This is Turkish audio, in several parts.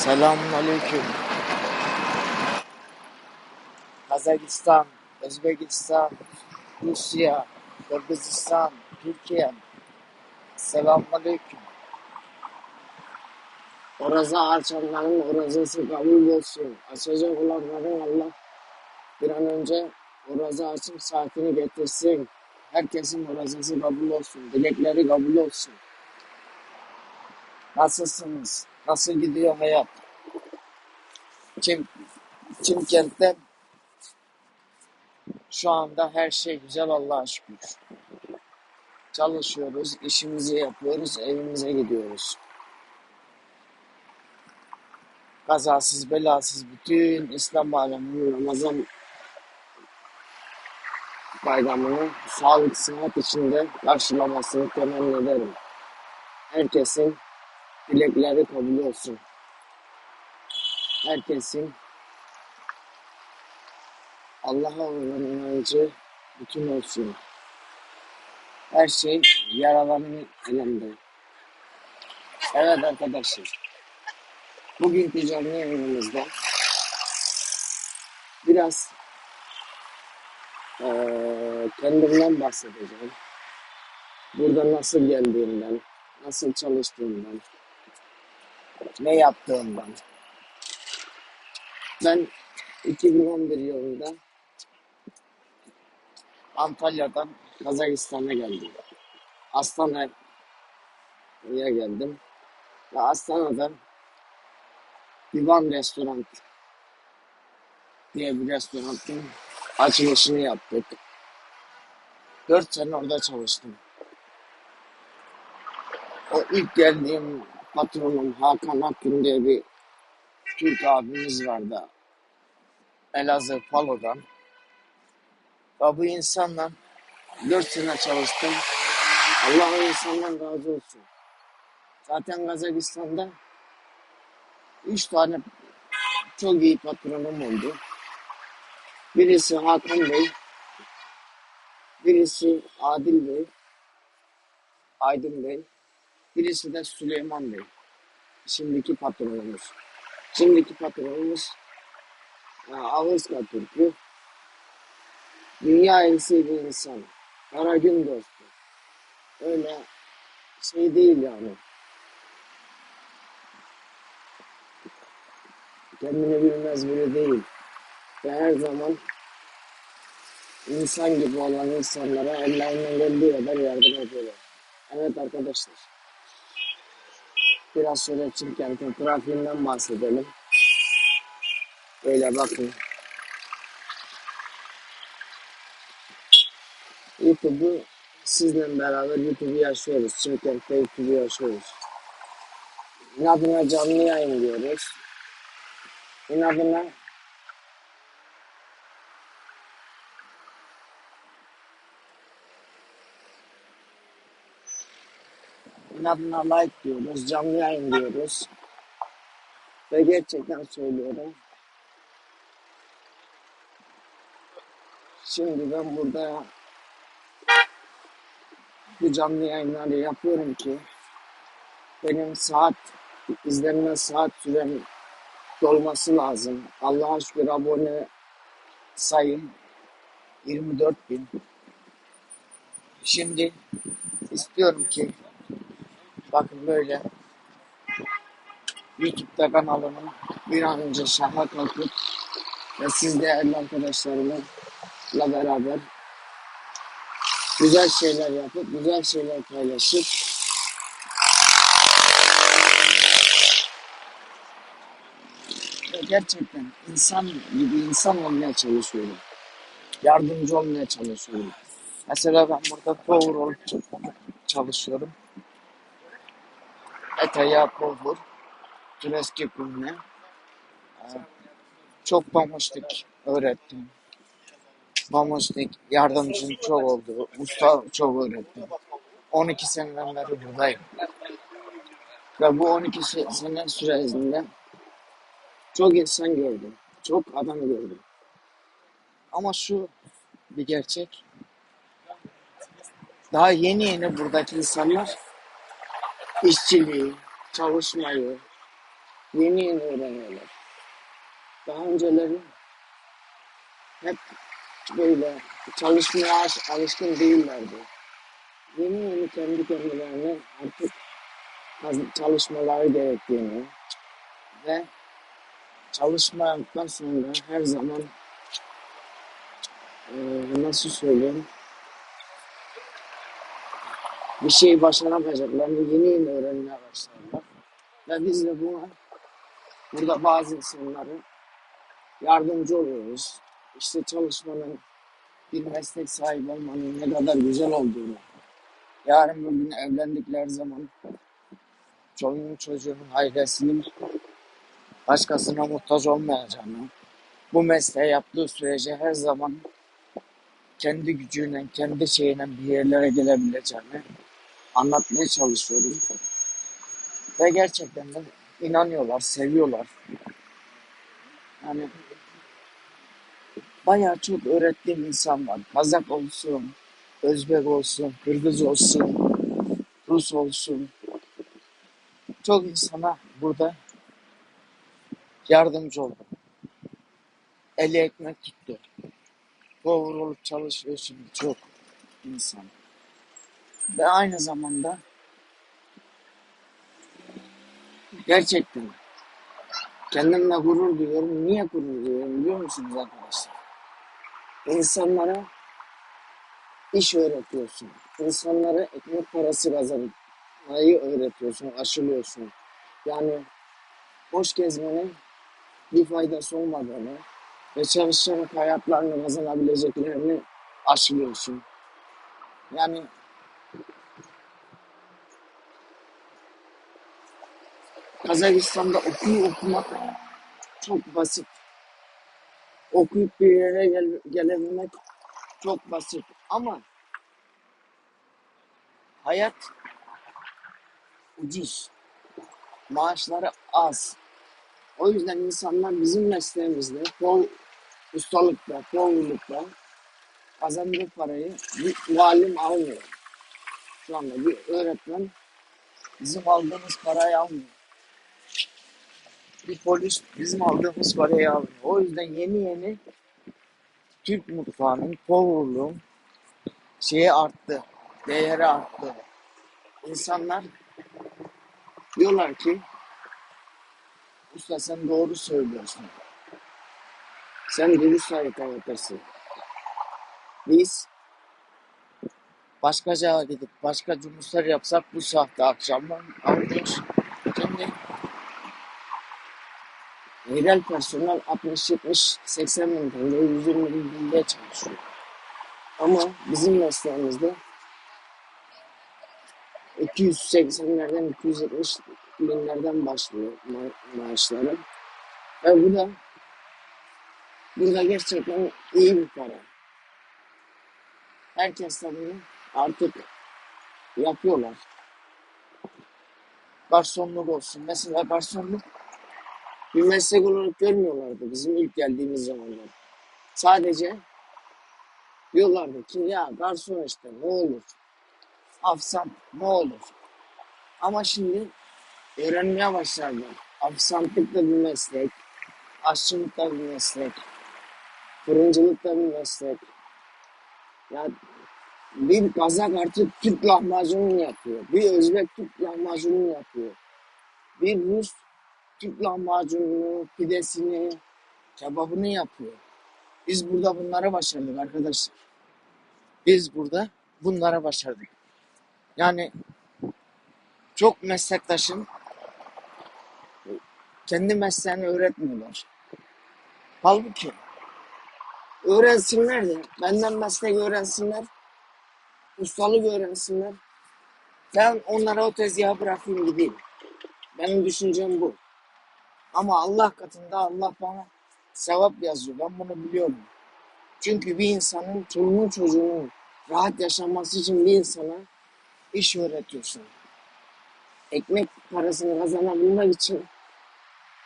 Selamun Aleyküm. Kazakistan, Özbekistan, Rusya, Kırgızistan, Türkiye. Selamun Aleyküm. Oraza açanların orazası kabul olsun. Açacak olanların Allah bir an önce oraza açıp saatini getirsin. Herkesin orazası kabul olsun. Dilekleri kabul olsun. Nasılsınız? Nasıl gidiyor hayat? Çim, Çimkent'te şu anda her şey güzel Allah'a şükür. Çalışıyoruz, işimizi yapıyoruz, evimize gidiyoruz. Kazasız belasız bütün İslam aleminin Ramazan bayramını sağlık sıhhat içinde karşılamasını temenni ederim. Herkesin dilekleri kabul olsun. Herkesin Allah'a olan inancı bütün olsun. Her şey Yaradan'ın elinde. Evet arkadaşlar. Bugünkü canlı yayınımızda biraz eee, kendimden bahsedeceğim. Burada nasıl geldiğimden, nasıl çalıştığımdan, ne yaptığımdan. Ben 2011 yılında Antalya'dan Kazakistan'a geldim. Astana'ya geldim. Ve Astana'da Divan Restoran diye bir restoranın açılışını yaptık. 4 sene orada çalıştım. O ilk geldiğim patronum Hakan Akgün diye bir Türk abimiz vardı. Elazığ Palo'dan. Ve bu insanla 4 sene çalıştım. Allah o insandan razı olsun. Zaten Kazakistan'da 3 tane çok iyi patronum oldu. Birisi Hakan Bey, birisi Adil Bey, Aydın Bey, birisi de Süleyman Bey. Şimdiki patronumuz. Şimdiki patronumuz e, Ağızka Türk'ü. Dünya iyisi bir insan. Kara gün dostu. Öyle şey değil yani. Kendini bilmez biri değil. Ve her zaman insan gibi olan insanlara ellerinden geldiği kadar yardım ediyorlar. Evet arkadaşlar. Biraz şöyle Çimkent'in trafiğinden bahsedelim. Böyle bakın. YouTube'u sizle beraber YouTube'u yaşıyoruz. Çimkent'te YouTube'u yaşıyoruz. İnadına canlı yayın diyoruz. İnadına inadına like diyoruz. Canlı yayın diyoruz. Ve gerçekten söylüyorum. Şimdi ben burada bu canlı yayınları yapıyorum ki benim saat izlenme saat sürem dolması lazım. Allah'a şükür abone sayım 24 bin. Şimdi istiyorum ki bakın böyle YouTube'da kanalımın bir an önce şaha kalkıp ve siz değerli arkadaşlarımla beraber güzel şeyler yapıp güzel şeyler paylaşıp gerçekten insan gibi insan olmaya çalışıyorum. Yardımcı olmaya çalışıyorum. Mesela ben burada power olup çalışıyorum. Etaya power, Tureski kumne. Çok pamuçlik öğrettim. Pamuçlik yardımcım çok oldu. Usta çok öğrettim. 12 seneden beri buradayım. Ve bu 12 se- sene süresinde çok insan gördüm. Çok adam gördüm. Ama şu bir gerçek. Daha yeni yeni buradaki insanlar işçiliği, çalışmayı, Yeni yeni öğreniyorlar. Daha önceleri hep böyle çalışmaya alışkın değillerdi. Yeni yeni kendi kendilerine artık çalışmaları gerektiğini ve çalışmadıktan sonra her zaman eee, nasıl söyleyeyim bir şey başaramayacaklarını yeni yeni öğrenmeye başladılar. Ve biz de buna burada bazı insanlara yardımcı oluyoruz. İşte çalışmanın bir meslek sahibi olmanın ne kadar güzel olduğunu, yarın bir gün evlendikleri zaman çoluğun çocuğunun ailesinin başkasına muhtaç olmayacağını, bu mesleği yaptığı sürece her zaman kendi gücüyle, kendi şeyine bir yerlere gelebileceğini anlatmaya çalışıyorum. Ve gerçekten de inanıyorlar, seviyorlar. Yani bayağı çok öğrettiğim insan var. Kazak olsun, Özbek olsun, Kırgız olsun, Rus olsun. Çok insana burada yardımcı oldum. Eli ekmek tuttu. Kovurulup çalışıyor şimdi çok insan. Ve aynı zamanda gerçekten kendimle gurur duyuyorum. Niye gurur duyuyorum biliyor musunuz arkadaşlar? İnsanlara iş öğretiyorsun. İnsanlara ekmek parası kazanmayı öğretiyorsun, aşılıyorsun. Yani boş gezmenin bir faydası olmadığını ve çalışarak hayatlarını kazanabileceklerini aşılıyorsun. Yani Kazakistan'da okuyu okumak çok basit. Okuyup bir yere gel- gelebilmek çok basit. Ama hayat ucuz. Maaşları az. O yüzden insanlar bizim mesleğimizde, kol ustalıkta, kollukta kazandığı parayı bir muallim almıyor. Şu anda bir öğretmen bizim aldığımız parayı almıyor. Bir polis bizim aldığımız parayı almıyor. O yüzden yeni yeni Türk mutfağının, kovurluğun şeyi arttı. Değeri arttı. İnsanlar diyorlar ki usta sen doğru söylüyorsun. Sen dürüst hareket anlatırsın. Biz başkaca gidip başka cumhurlar yapsak bu saatte akşamdan alıyoruz. Şimdi yerel personel 60, 70, 80 bin TL, 120 bin TL çalışıyor. Ama bizim mesleğimizde 280'lerden 270 binlerden başlıyor ma- maaşları. Ve bu da burada gerçekten iyi bir para. Herkes bunu artık yapıyorlar. Garsonluk olsun. Mesela garsonluk bir meslek olarak görmüyorlardı bizim ilk geldiğimiz zamanlar. Sadece diyorlardı ki ya garson işte ne olur. Afsan ne olur. Ama şimdi öğrenmeye başladılar. Afisantlık da bir meslek. Aşçılık da bir meslek. Fırıncılık da bir meslek. Ya bir Kazak artık Türk lahmacununu yapıyor. Bir Özbek Türk lahmacununu yapıyor. Bir Rus Türk lahmacununu, pidesini, kebabını yapıyor. Biz burada bunlara başardık arkadaşlar. Biz burada bunlara başardık. Yani çok meslektaşın kendi mesleğini öğretmiyorlar. Halbuki öğrensinler de benden meslek öğrensinler, ustalık öğrensinler. Ben onlara o tezgahı bırakayım gideyim. Benim düşüncem bu. Ama Allah katında Allah bana sevap yazıyor. Ben bunu biliyorum. Çünkü bir insanın, çoluğunun çocuğunun rahat yaşaması için bir insana iş öğretiyorsun. Ekmek parasını kazanabilmek için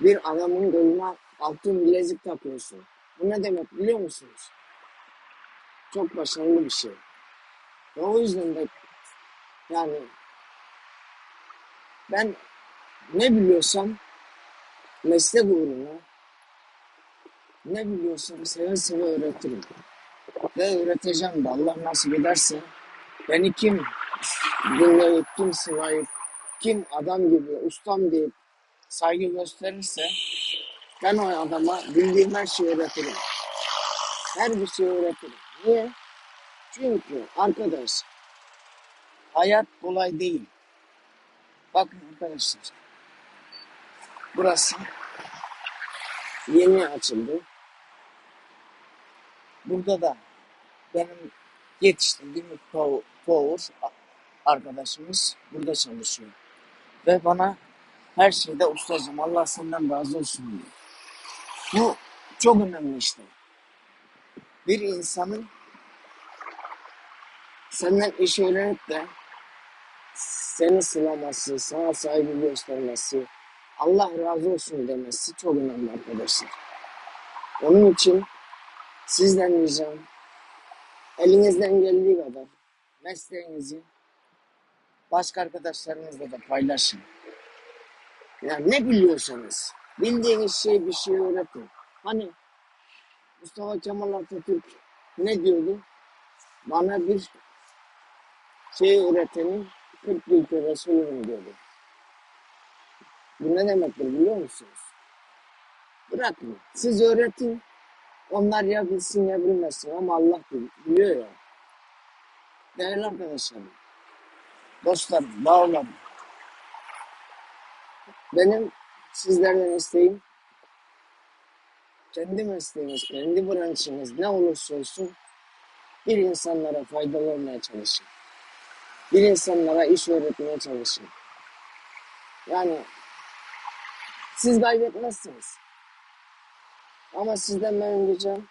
bir adamın gönlüne altın bilezik takıyorsun. Bu ne demek biliyor musunuz? Çok başarılı bir şey. Ve o yüzden de yani ben ne biliyorsam meslek uğruna ne biliyorsam seve seve öğretirim. Ve öğreteceğim de Allah nasip ederse beni kim dinleyip, kim sıvayıp, kim adam gibi, ustam deyip saygı gösterirse ben o adama bildiğim her şeyi öğretirim. Her bir şeyi öğretirim. Niye? Çünkü arkadaş hayat kolay değil. Bakın arkadaşlar. Burası yeni açıldı. Burada da benim yetiştirdiğim power arkadaşımız burada çalışıyor. Ve bana her şeyde ustacım Allah senden razı olsun diyor. Bu çok önemli işte. Bir insanın senden iş öğrenip de seni sınaması, sana saygı göstermesi, Allah razı olsun demesi çok önemli arkadaşlar. Onun için sizden ricam elinizden geldiği kadar mesleğinizi başka arkadaşlarınızla da paylaşın. Yani ne biliyorsanız bildiğiniz şey bir şey öğretin. Hani Mustafa Kemal Atatürk ne diyordu? Bana bir şey öğretenin 40 yıl kölesi olurum diyordu. Bu ne demektir biliyor musunuz? Bırakın. Siz öğretin. Onlar ya bilsin ya bilmesin ama Allah bil- biliyor ya. Değerli arkadaşlarım, dostlarım, bağlarım. Benim sizlerden isteğim kendi mesleğiniz, kendi branşınız ne olursa olsun bir insanlara faydalı olmaya çalışın. Bir insanlara iş öğretmeye çalışın. Yani siz kaybetmezsiniz. Ama sizden ben ricam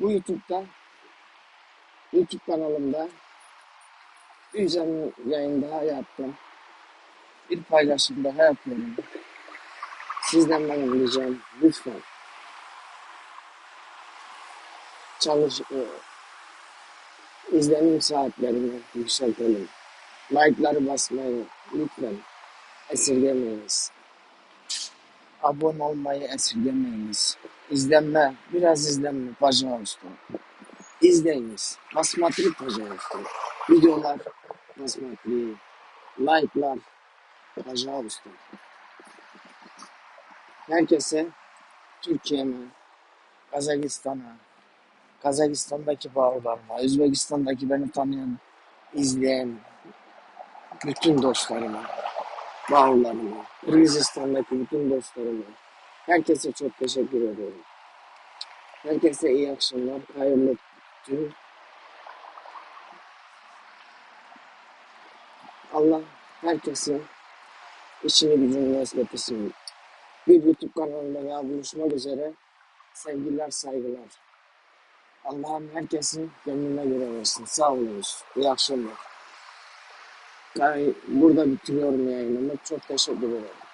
bu YouTube'da YouTube kanalımda bir canlı yayın daha yaptım. Bir paylaşım daha yapıyorum. Sizden ben ricam lütfen çalış e, izlenim saatlerini yükseltelim. Like'ları basmayı lütfen esirgemeyiniz. Abone olmayı esirgemeyiniz. İzlenme, biraz izlenme, pajausta. İzleyiniz. Basmatri pajausta. Videolar basmatri. Like'lar pajausta. Herkese Türkiye'me, Kazakistan'a, Kazakistan'daki bağlarıma, Özbekistan'daki beni tanıyan, izleyen bütün dostlarıma, bağlarıma, Kırgızistan'daki bütün dostlarıma, herkese çok teşekkür ediyorum. Herkese iyi akşamlar, hayırlı gün. Allah herkesin işini gücünü nasip etsin. Bir YouTube kanalında daha buluşmak üzere. Sevgiler, saygılar. Allah'ım herkesin gönlüne göre versin. Sağ olunuz. İyi akşamlar. Yani burada bitiriyorum yayınımı. Çok teşekkür ederim.